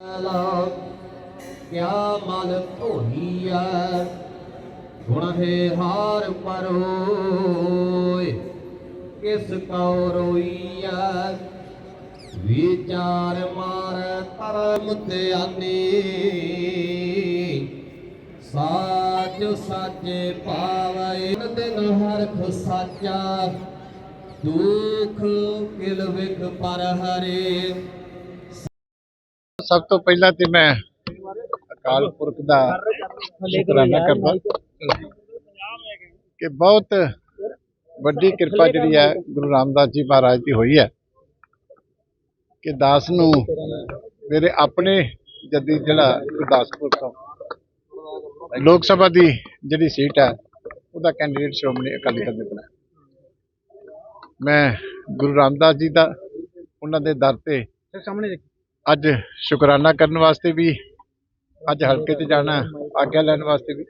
ਲਾ ਕਿਆ ਮਨ ਧੋਈਐ ਗੁਣ ਹੈ ਹਾਰ ਪਰੋਏ, ਕਿਸ ਕਉ ਰੋਈਐ? ਵਿਚਾਰ ਮਾਰ ਧਰਮ ਧਿਆਨੀ ਸਾਚ ਸਾਚੇ ਪਾਵੈ ਦਿਨ ਹਰਖ ਸਾਚਾ। ਦੁਖ ਕਿਲ ਵਿਖ ਪਰ ਹਰੇ ਸਭ ਤੋਂ ਪਹਿਲਾਂ ਤੇ ਮੈਂ ਅਕਾਲ ਪੁਰਖ ਦਾ ਸ਼ੁਕਰਾਨਾ ਕਰਦਾ ਕਿ ਬਹੁਤ ਵੱਡੀ ਕਿਰਪਾ ਜਿਹੜੀ ਹੈ ਗੁਰੂ ਰਾਮਦਾਸ ਜੀ ਮਹਾਰਾਜ ਦੀ ਹੋਈ ਹੈ ਕਿ ਦਾਸ ਨੂੰ ਮੇਰੇ ਆਪਣੇ ਜੱਦੀ ਜਿਹੜਾ ਗੁਰਦਾਸਪੁਰ ਤੋਂ ਲੋਕ ਸਭਾ ਦੀ ਜਿਹੜੀ ਸੀਟ ਹੈ ਉਹਦਾ ਕੈਂਡੀਡੇਟ ਸ਼੍ਰੋਮਣੀ ਅਕਾਲੀ ਦਲ ਨੇ ਬਣਾਇਆ। ਮੈਂ ਗੁਰੂ ਰਾਮਦਾਸ ਜੀ ਦਾ ਉਹਨਾਂ ਦੇ ਦਰ ਤੇ ਸਾਹਮਣੇ ਅੱਜ ਸ਼ੁਕਰਾਨਾ ਕਰਨ ਵਾਸਤੇ ਵੀ, ਅੱਜ ਹਲਕੇ 'ਚ ਜਾਣਾ, ਆਗਿਆ ਲੈਣ ਵਾਸਤੇ ਵੀ,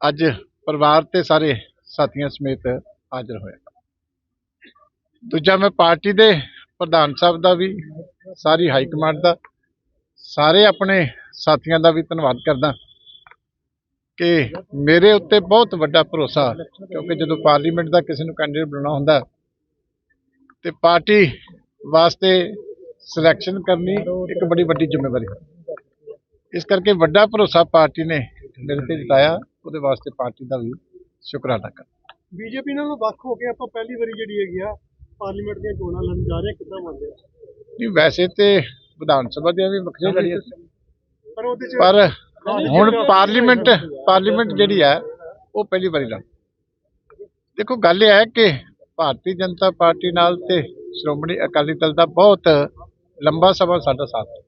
ਅੱਜ ਪਰਿਵਾਰ ਤੇ ਸਾਰੇ ਸਾਥੀਆਂ ਸਮੇਤ ਹਾਜ਼ਰ ਹੋਇਆ। ਦੂਜਾ ਮੈਂ ਪਾਰਟੀ ਦੇ ਪ੍ਰਧਾਨ ਸਾਹਿਬ ਦਾ ਵੀ, ਸਾਰੀ ਹਾਈ ਕਮਾਂਡ ਦਾ, ਸਾਰੇ ਆਪਣੇ ਸਾਥੀਆਂ ਦਾ ਵੀ ਧੰਨਵਾਦ ਕਰਦਾ ਕਿ ਮੇਰੇ ਉੱਤੇ ਬਹੁਤ ਵੱਡਾ ਭਰੋਸਾ, ਕਿਉਂਕਿ ਜਦੋਂ ਪਾਰਲੀਮੈਂਟ ਦਾ ਕਿਸੇ ਨੂੰ ਕੈਂਡੀਡੇਟ ਬਣਾਉਣਾ ਹੁੰਦਾ ਤੇ ਪਾਰਟੀ ਵਾਸਤੇ ਸਿਲੈਕਸ਼ਨ ਕਰਨੀ ਇੱਕ ਬੜੀ ਵੱਡੀ ਜ਼ਿੰਮੇਵਾਰੀ ਹੈ। ਇਸ ਕਰਕੇ ਵੱਡਾ ਭਰੋਸਾ ਪਾਰਟੀ ਨੇ ਮੇਰੇ ਤੇ ਜਤਾਇਆ ਉਹਦੇ ਵਾਸਤੇ ਪਾਰਟੀ ਦਾ ਵੀ ਸ਼ੁਕਰਾਨਾ ਕਰ ਬੀਜੇਪੀ ਨਾਲ ਵੱਖ ਹੋ ਕੇ ਆਪਾਂ ਪਹਿਲੀ ਵਾਰੀ ਜਿਹੜੀ ਹੈਗੀ ਆ ਪਾਰਲੀਮੈਂਟ ਦੀਆਂ ਚੋਣਾਂ ਲੜਨ ਜਾ ਰਹੇ ਕਿੱਦਾਂ ਮੰਨਦੇ ਆ ਨਹੀਂ ਵੈਸੇ ਤੇ ਵਿਧਾਨ ਸਭਾ ਦੀਆਂ ਵੀ ਵੱਖਰੀਆਂ ਲੜੀਆਂ ਸੀ। ਪਰ ਉਹਦੇ ਚ ਪਰ ਹੁਣ ਪਾਰਲੀਮੈਂਟ ਪਾਰਲੀਮੈਂਟ ਜਿਹੜੀ ਹੈ ਉਹ ਪਹਿਲੀ ਵਾਰੀ ਲੜ। ਦੇਖੋ ਗੱਲ ਇਹ ਹੈ ਕਿ ਭਾਰਤੀ ਜਨਤਾ ਪਾਰਟੀ ਨਾਲ ਤੇ ਸ਼੍ਰੋਮਣੀ ਅਕਾਲੀ ਦਲ ਦਾ ਬਹੁਤ ਲੰਬਾ ਸਮਾਂ ਸਾਡਾ ਸਾਥ ਹੈ।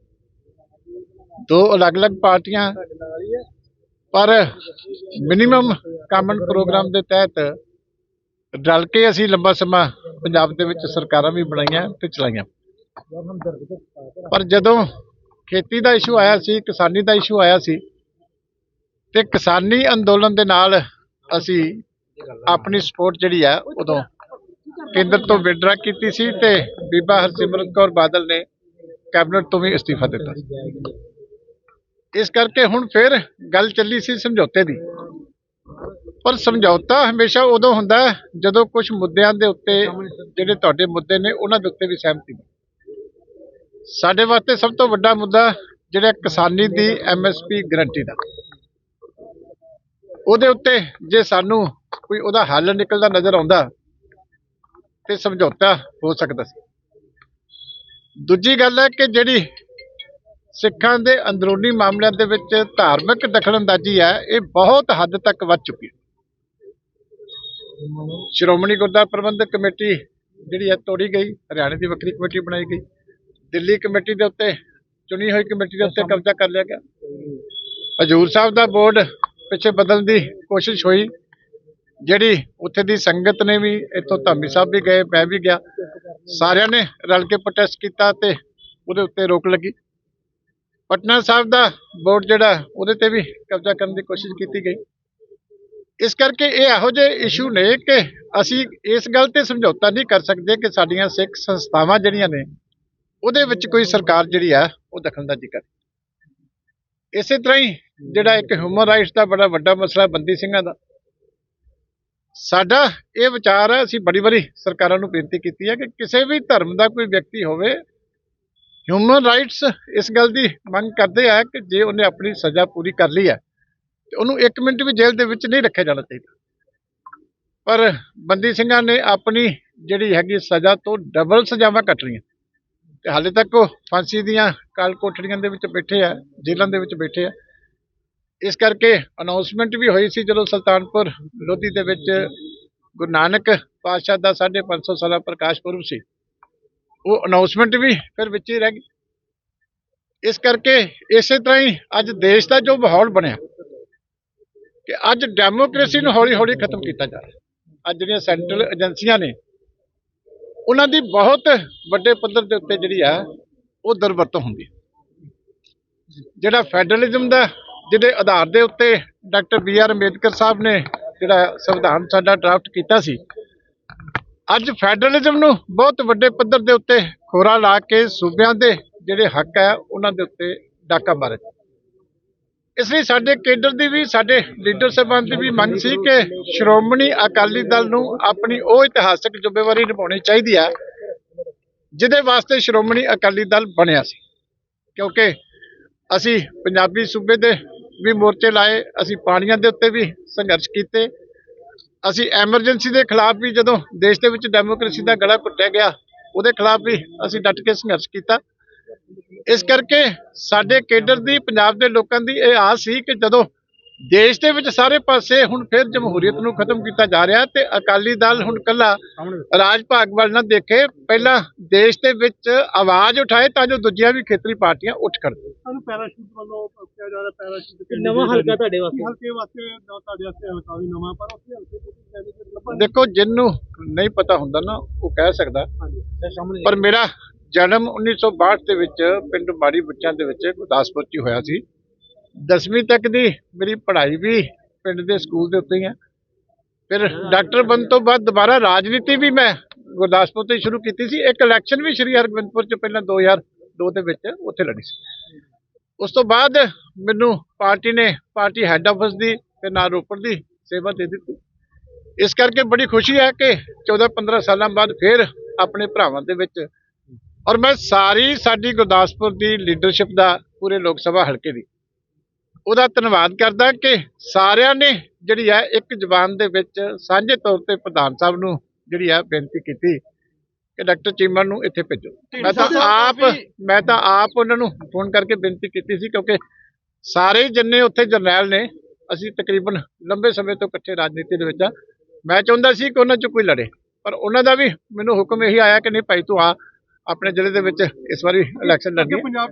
ਦੋ ਅਲੱਗ-ਅਲੱਗ ਪਾਰਟੀਆਂ, ਪਰ ਮਿਨੀਮਮ ਕਾਮਨ ਪ੍ਰੋਗਰਾਮ ਦੇ ਤਹਿਤ ਰਲ ਕੇ ਅਸੀਂ ਲੰਬਾ ਸਮਾਂ ਪੰਜਾਬ ਦੇ ਵਿੱਚ ਸਰਕਾਰਾਂ ਵੀ ਬਣਾਈਆਂ ਤੇ ਚਲਾਈਆਂ। ਪਰ ਜਦੋਂ ਖੇਤੀ ਦਾ ਇਸ਼ੂ ਆਇਆ ਸੀ, ਕਿਸਾਨੀ ਦਾ ਇਸ਼ੂ ਆਇਆ ਸੀ, ਤੇ ਕਿਸਾਨੀ ਅੰਦੋਲਨ ਦੇ ਨਾਲ ਅਸੀਂ ਆਪਣੀ ਸਪੋਰਟ ਜਿਹੜੀ ਆ, ਉਦੋਂ ਕੇਂਦਰ ਤੋਂ ਵਿਡਰਾ ਕੀਤੀ ਸੀ ਤੇ ਬੀਬਾ ਹਰਸਿਮਰਤ ਕੌਰ ਬਾਦਲ ਨੇ ਕੈਬਨਿਟ ਤੋਂ ਵੀ ਅਸਤੀਫਾ ਦਿੱਤਾ ਇਸ ਕਰਕੇ ਹੁਣ ਫਿਰ ਗੱਲ ਚੱਲੀ ਸੀ ਸਮਝੌਤੇ ਦੀ। ਪਰ ਸਮਝੌਤਾ ਹਮੇਸ਼ਾ ਉਦੋਂ ਹੁੰਦਾ ਜਦੋਂ ਕੁਝ ਮੁੱਦਿਆਂ ਦੇ ਉੱਤੇ ਜਿਹੜੇ ਤੁਹਾਡੇ ਮੁੱਦੇ ਨੇ ਉਹਨਾਂ ਦੇ ਉੱਤੇ ਵੀ ਸਹਿਮਤੀ ਸਾਡੇ ਵਾਸਤੇ ਸਭ ਤੋਂ ਵੱਡਾ ਮੁੱਦਾ ਜਿਹੜਾ ਕਿਸਾਨੀ ਦੀ ਐਮਐਸਪੀ ਗਰੰਟੀ ਦਾ। ਉਹਦੇ ਉੱਤੇ ਜੇ ਸਾਨੂੰ ਕੋਈ ਉਹਦਾ ਹੱਲ ਨਿਕਲਦਾ, ਨਜ਼ਰ ਆਉਂਦਾ, ਤੇ ਸਮਝੌਤਾ ਹੋ ਸਕਦਾ ਸੀ। ਦੂਜੀ ਗੱਲ ਹੈ ਕਿ ਜਿਹੜੀ ਸਿੱਖਾਂ ਦੇ ਅੰਦਰੂਨੀ ਮਾਮਲਿਆਂ ਦੇ ਵਿੱਚ ਧਾਰਮਿਕ ਦਖਲਅੰਦਾਜ਼ੀ ਹੈ ਇਹ ਬਹੁਤ ਹੱਦ ਤੱਕ ਵੱਧ ਚੁੱਕੀ ਹੈ। ਸ਼੍ਰੋਮਣੀ ਗੁਰਦੁਆਰਾ ਪ੍ਰਬੰਧਕ ਕਮੇਟੀ ਜਿਹੜੀ ਹੈ ਤੋੜੀ ਗਈ ਹਰਿਆਣੇ ਦੀ ਵੱਖਰੀ ਕਮੇਟੀ ਬਣਾਈ ਗਈ। ਦਿੱਲੀ ਕਮੇਟੀ ਦੇ ਉੱਤੇ ਚੁਣੀ ਹੋਈ ਕਮੇਟੀ ਦੇ ਉੱਤੇ ਕਬਜ਼ਾ ਕਰ ਲਿਆ ਗਿਆ। ਹਜੂਰ ਸਾਹਿਬ ਦਾ ਬੋਰਡ ਪਿੱਛੇ ਬਦਲਣ ਦੀ ਕੋਸ਼ਿਸ਼ ਹੋਈ। ਜਿਹੜੀ ਉੱਥੇ ਦੀ ਸੰਗਤ ਨੇ ਵੀ ਇੱਥੋਂ ਧਾਮੀ ਸਾਹਿਬ ਵੀ ਗਏ ਮੈਂ ਵੀ ਗਿਆ। ਸਾਰਿਆਂ ਨੇ ਰਲ ਕੇ ਪ੍ਰੋਟੈਸਟ ਕੀਤਾ ਤੇ ਉਹਦੇ ਉੱਤੇ ਰੋਕ ਲੱਗੀ। ਪਟਨਾ ਸਾਹਿਬ ਦਾ ਬੋਰਡ ਜਿਹੜਾ, ਉਹਦੇ ਤੇ ਵੀ ਕਬਜ਼ਾ ਕਰਨ ਦੀ ਕੋਸ਼ਿਸ਼ ਕੀਤੀ ਗਈ। ਇਸ ਕਰਕੇ ਇਹ ਇਹੋ ਜਿਹੇ ਇਸ਼ੂ ਨੇ ਕਿ ਅਸੀਂ ਇਸ ਗੱਲ ਤੇ ਸਮਝੌਤਾ ਨਹੀਂ ਕਰ ਸਕਦੇ ਕਿ ਸਾਡੀਆਂ ਸਿੱਖ ਸੰਸਥਾਵਾਂ ਜਿਹੜੀਆਂ ਨੇ, ਉਹਦੇ ਵਿੱਚ ਕੋਈ ਸਰਕਾਰ ਜਿਹੜੀ ਆ, ਉਹ ਦਖਲਅੰਦਾਜ਼ੀ ਕਰੇ। ਇਸੇ ਤਰ੍ਹਾਂ ਹੀ ਜਿਹੜਾ ਇੱਕ ਹਿਊਮਨ ਰਾਈਟਸ ਦਾ ਬੜਾ ਵੱਡਾ ਮਸਲਾ ਬੰਦੀ ਸਿੰਘਾਂ ਦਾ ਸਾਡਾ ਇਹ ਵਿਚਾਰ ਹੈ, ਅਸੀਂ ਬੜੀ ਵਾਰੀ ਸਰਕਾਰਾਂ ਨੂੰ ਬੇਨਤੀ ਕੀਤੀ ਹੈ ਕਿ ਕਿਸੇ ਵੀ ਧਰਮ ਦਾ ਕੋਈ ਵਿਅਕਤੀ ਹੋਵੇ ਹਿਊਮਨ ਰਾਈਟਸ ਇਸ ਗੱਲ ਦੀ ਮੰਗ ਕਰਦੇ ਆ ਕਿ ਜੇ ਉਹਨੇ ਆਪਣੀ ਸਜ਼ਾ ਪੂਰੀ ਕਰ ਲਈ ਹੈ, ਤੇ ਉਹਨੂੰ 1 ਮਿੰਟ ਵੀ ਜੇਲ੍ਹ ਦੇ ਵਿੱਚ ਨਹੀਂ ਰੱਖਿਆ ਜਾਣਾ ਚਾਹੀਦਾ। ਪਰ ਬੰਦੀ ਸਿੰਘਾਂ ਨੇ ਆਪਣੀ ਜਿਹੜੀ ਹੈਗੀ ਸਜ਼ਾ ਤੋਂ ਡਬਲ ਸਜ਼ਾਵਾਂ ਕੱਟਣੀਆਂ ਰਹੀਆਂ ਤੇ ਹਾਲੇ ਤੱਕ ਉਹ ਫਾਂਸੀ ਦੀਆਂ ਕਾਲ ਕੋਠੜੀਆਂ ਦੇ ਵਿੱਚ ਬੈਠੇ ਆ, ਜੇਲ੍ਹਾਂ ਦੇ ਵਿੱਚ ਬੈਠੇ ਆ। ਇਸ ਕਰਕੇ ਅਨਾਉਂਸਮੈਂਟ ਵੀ ਹੋਈ ਸੀ ਜਦੋਂ ਸੁਲਤਾਨਪੁਰ ਲੋਧੀ ਦੇ ਵਿੱਚ ਗੁਰੂ ਨਾਨਕ ਪਾਤਸ਼ਾਹ ਦਾ 550 ਸਾਲਾ ਪ੍ਰਕਾਸ਼ ਪੁਰਬ ਸੀ। ਉਹ ਅਨਾਉਂਸਮੈਂਟ ਵੀ ਫਿਰ ਵਿੱਚ ਹੀ ਰਹਿ ਗਈ। ਇਸ ਕਰਕੇ ਇਸੇ ਤਰ੍ਹਾਂ ਹੀ ਅੱਜ ਦੇਸ਼ ਦਾ ਜੋ ਮਾਹੌਲ ਬਣਿਆ, ਕਿ ਅੱਜ ਡੈਮੋਕ੍ਰੇਸੀ ਨੂੰ ਹੌਲੀ-ਹੌਲੀ ਖਤਮ ਕੀਤਾ ਜਾ ਰਿਹਾ। ਅੱਜ ਜਿਹੜੀਆਂ ਸੈਂਟਰਲ ਏਜੰਸੀਆਂ ਨੇ, ਉਹਨਾਂ ਦੀ ਬਹੁਤ ਵੱਡੇ ਪੱਧਰ ਦੇ ਉੱਤੇ ਜਿਹੜੀ ਆ, ਉਹ ਦੁਰਵਰਤੋਂ ਹੁੰਦੀ ਜਿਹੜਾ ਫੈਡਰਲਿਜ਼ਮ ਦਾ ਜਿਹਦੇ ਆਧਾਰ ਦੇ ਉੱਤੇ doctor B R Ambedkar Sahib ਨੇ ਜਿਹੜਾ ਸੰਵਿਧਾਨ ਸਾਡਾ ਡਰਾਫਟ ਕੀਤਾ ਸੀ। ਅੱਜ ਫੈਡਰਲਿਜ਼ਮ ਨੂੰ ਬਹੁਤ ਵੱਡੇ ਪੱਧਰ ਦੇ ਉੱਤੇ ਖੋਰਾ ਲਾ ਕੇ ਸੂਬਿਆਂ ਦੇ ਜਿਹੜੇ ਹੱਕ ਹੈ, ਉਹਨਾਂ ਦੇ ਉੱਤੇ ਡਾਕਾ ਮਾਰੇ। ਇਸ ਲਈ ਸਾਡੇ ਕੇਡਰ ਦੀ ਵੀ, ਸਾਡੇ ਲੀਡਰ ਸਾਹਿਬਾਨ ਦੀ ਵੀ ਮੰਗ ਸੀ ਕਿ ਸ਼੍ਰੋਮਣੀ ਅਕਾਲੀ ਦਲ ਨੂੰ ਆਪਣੀ ਉਹ ਇਤਿਹਾਸਕ ਜ਼ਿੰਮੇਵਾਰੀ ਨਿਭਾਉਣੀ ਚਾਹੀਦੀ ਹੈ, ਜਿਹਦੇ ਵਾਸਤੇ ਸ਼੍ਰੋਮਣੀ ਅਕਾਲੀ ਦਲ ਬਣਿਆ ਸੀ। ਕਿਉਂਕਿ ਅਸੀਂ ਪੰਜਾਬੀ ਸੂਬੇ ਦੇ ਵੀ ਮੋਰਚੇ ਲਾਏ, ਅਸੀਂ ਪਾਣੀਆਂ ਦੇ ਉੱਤੇ ਵੀ ਸੰਘਰਸ਼ ਕੀਤੇ। ਅਸੀਂ ਐਮਰਜੈਂਸੀ ਦੇ ਖਿਲਾਫ ਵੀ ਜਦੋਂ ਦੇਸ਼ ਦੇ ਵਿੱਚ ਡੈਮੋਕ੍ਰੇਸੀ ਦਾ ਗਲਾ ਘੁੱਟਿਆ ਗਿਆ, ਉਹਦੇ ਖਿਲਾਫ ਵੀ ਅਸੀਂ ਡਟ ਕੇ ਸੰਘਰਸ਼ ਕੀਤਾ। ਇਸ ਕਰਕੇ ਸਾਡੇ ਕੇਡਰ ਦੀ, ਪੰਜਾਬ ਦੇ ਲੋਕਾਂ ਦੀ ਇਹ ਆਸ ਸੀ ਕਿ ਜਦੋਂ ਦੇਸ਼ ਦੇ ਵਿੱਚ ਸਾਰੇ ਪਾਸੇ ਹੁਣ ਫਿਰ ਜਮਹੂਰੀਅਤ ਨੂੰ ਖਤਮ ਕੀਤਾ ਜਾ ਰਿਹਾ ਤੇ ਅਕਾਲੀ ਦਲ ਹੁਣ ਕੱਲਾ ਰਾਜ ਭਾਗ ਵੱਲ ਨਾ ਦੇਖੇ ਪਹਿਲਾਂ ਦੇਸ਼ ਦੇ ਵਿੱਚ ਆਵਾਜ਼ ਉਠਾਏ ਤਾਂ ਜੋ ਦੂਜੀਆਂ ਵੀ ਖੇਤਰੀ ਪਾਰਟੀਆਂ ਉੱਠ ਕਰਨ ਸਾਨੂੰ ਪੈਰਾਸ਼ੂਟ ਵੱਲੋਂ ਕਿਹਾ ਜਾ ਰਿਹਾ ਪੈਰਾਸ਼ੂਟ ਨਵਾਂ ਹਲਕਾ ਤੁਹਾਡੇ ਵਾਸਤੇ। ਹਲਕੇ ਵਾਸਤੇ ਤੁਹਾਡੇ ਵਾਸਤੇ ਹਲਕਾ ਵੀ ਨਵਾਂ ਪਰ ਉੱਥੇ ਹਲਕੇ ਦੇਖੋ ਜਿੰਨੂੰ ਨਹੀਂ ਪਤਾ ਹੁੰਦਾ ਨਾ ਉਹ ਕਹਿ ਸਕਦਾ। ਪਰ ਮੇਰਾ ਜਨਮ 1962 ਦੇ ਵਿੱਚ ਪਿੰਡ ਮਾੜੀ ਬੱਚਿਆਂ ਦੇ ਵਿੱਚ ਗੁਰਦਾਸਪੁਰ 'ਚ ਹੀ ਹੋਇਆ ਸੀ। 10ਵੀਂ ਤੱਕ ਦੀ ਮੇਰੀ ਪੜ੍ਹਾਈ ਵੀ ਪਿੰਡ ਦੇ ਸਕੂਲ ਦੇ ਉੱਤੇ ਹੀ ਹੈ ਫਿਰ ਡਾਕਟਰ ਬਣਨ ਤੋਂ ਬਾਅਦ ਦੁਬਾਰਾ ਰਾਜਨੀਤੀ ਵੀ ਮੈਂ ਗੁਰਦਾਸਪੁਰ ਤੋਂ ਹੀ ਸ਼ੁਰੂ ਕੀਤੀ ਸੀ। ਇੱਕ ਇਲੈਕਸ਼ਨ ਵੀ ਸ਼੍ਰੀ ਹਰਗੋਬਿੰਦਪੁਰ 'ਚ ਪਹਿਲਾਂ 2002 ਦੇ ਵਿੱਚ ਉੱਥੇ ਲੜੀ ਸੀ। ਉਸ ਤੋਂ ਬਾਅਦ ਮੈਨੂੰ ਪਾਰਟੀ ਨੇ ਪਾਰਟੀ ਹੈੱਡ ਆਫਿਸ ਦੀ ਤੇ ਨਾਲ ਰੋਪੜ ਦੀ ਸੇਵਾ ਦੇ ਦਿੱਤੀ। ਇਸ ਕਰਕੇ ਬੜੀ ਖੁਸ਼ੀ ਹੈ ਕਿ 14-15 ਸਾਲਾਂ ਬਾਅਦ ਫਿਰ ਆਪਣੇ ਭਰਾਵਾਂ ਦੇ ਵਿੱਚ ਔਰ ਮੈਂ ਸਾਰੀ ਸਾਡੀ ਗੁਰਦਾਸਪੁਰ ਦੀ ਲੀਡਰਸ਼ਿਪ ਦਾ ਪੂਰੇ ਲੋਕ ਸਭਾ ਹਲਕੇ ਦੀ ਉਹਦਾ ਧੰਨਵਾਦ ਕਰਦਾ ਕਿ ਸਾਰਿਆਂ ਨੇ ਜਿਹੜੀ ਹੈ ਇੱਕ ਜ਼ਬਾਨ ਦੇ ਵਿੱਚ ਸਾਂਝੇ ਤੌਰ ਤੇ ਪ੍ਰਧਾਨ ਸਾਹਿਬ ਨੂੰ ਜਿਹੜੀ ਹੈ ਬੇਨਤੀ ਕੀਤੀ ਕਿ ਡਾਕਟਰ ਚੀਮਾ ਨੂੰ ਇੱਥੇ ਭੇਜੋ। ਮੈਂ ਤਾਂ ਆਪ ਮੈਂ ਤਾਂ ਆਪ ਉਹਨਾਂ ਨੂੰ ਫੋਨ ਕਰਕੇ ਬੇਨਤੀ ਕੀਤੀ ਸੀ ਕਿਉਂਕਿ ਸਾਰੇ ਜਿੰਨੇ ਉੱਥੇ ਜਰਨੈਲ ਨੇ ਅਸੀਂ ਤਕਰੀਬਨ ਲੰਬੇ ਸਮੇਂ ਤੋਂ ਇਕੱਠੇ ਰਾਜਨੀਤੀ ਦੇ ਵਿੱਚ ਆ ਮੈਂ ਚਾਹੁੰਦਾ ਸੀ ਕਿ ਉਹਨਾਂ 'ਚ ਕੋਈ ਲੜੇ ਪਰ ਉਹਨਾਂ ਦਾ ਵੀ ਮੈਨੂੰ ਹੁਕਮ ਇਹੀ ਆਇਆ ਕਿ ਨਹੀਂ ਭਾਈ ਤੂੰ ਆ ਆਪਣੇ ਜ਼ਿਲ੍ਹੇ ਦੇ ਵਿੱਚ ਇਸ ਵਾਰੀ ਇਲੈਕਸ਼ਨ ਲੜਨੀ